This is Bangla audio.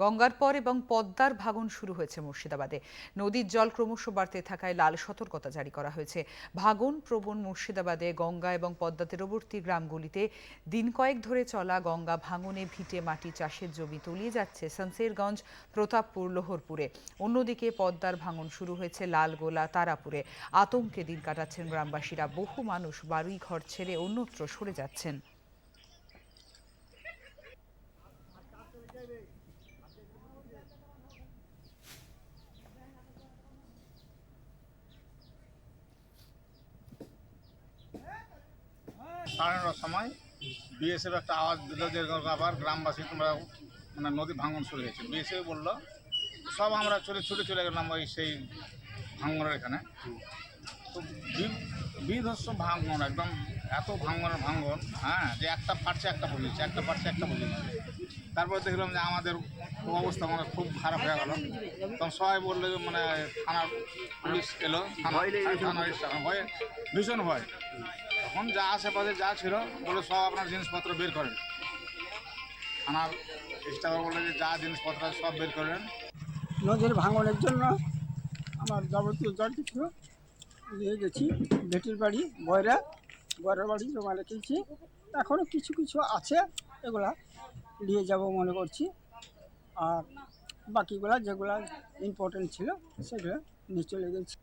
গঙ্গার পর এবং পদ্মার ভাঙন শুরু হয়েছে মুর্শিদাবাদে। নদীর জল ক্রমশ বাড়তে থাকায় লাল সতর্কতা জারি করা হয়েছে। ভাঙন প্রবণ মুর্শিদাবাদে গঙ্গা এবং পদ্মা তীরবর্তী গ্রামগুলিতে দিন কয়েক ধরে চলা গঙ্গা ভাঙনে ভিটে মাটি চাষের জমি তলিয়ে যাচ্ছে সানসেরগঞ্জ, প্রতাপপুর, লোহরপুরে। অন্যদিকে পদ্মার ভাঙন শুরু হয়েছে লালগোলা, তারাপুরে। আতঙ্কে দিন কাটাচ্ছেন গ্রামবাসীরা। বহু মানুষ বাড়ি ঘর ছেড়ে অন্যত্র সরে যাচ্ছেন। সাড়ে নটার সময় বিএসএফ একটা আওয়াজ দিল যে আবার গ্রামবাসী তোমরা মানে নদী ভাঙন শুরু হয়েছে। বিএসএফ বলল, সব আমরা চলে ছুটে চলে গেলাম ওই সেই ভাঙনের এখানে। তো বি- বিধ্বস্ত ভাঙন, একদম এত ভাঙনের ভাঙন হ্যাঁ যে একটা পারছে একটা বুঝেছে একটা পারছে একটা বুঝেছে তারপরে দেখলাম যে আমাদের অবস্থা মানে খুব খারাপ হয়ে গেল। তখন সবাই বলল মানে থানার পুলিশ এলো, থানা ভয়ে ভীষণ ভয়। তখন যা আশেপাশে যা ছিল বলে সব আপনার জিনিসপত্র বের করেন। থানার স্টাফ বলল যে যা জিনিসপত্র সব বের করেন নদীর ভাঙনের জন্য আমার যাবতীয় যা কিছু নিয়ে গেছি বেটির বাড়ি, বয়রা, বয়রার বাড়ি জমা রেখেছি। এখনও কিছু কিছু আছে, এগুলা নিয়ে যাব মনে করছি। আর বাকিগুলা যেগুলা ইম্পর্টেন্ট ছিল, সেগুলো নিয়ে চলে গেছি।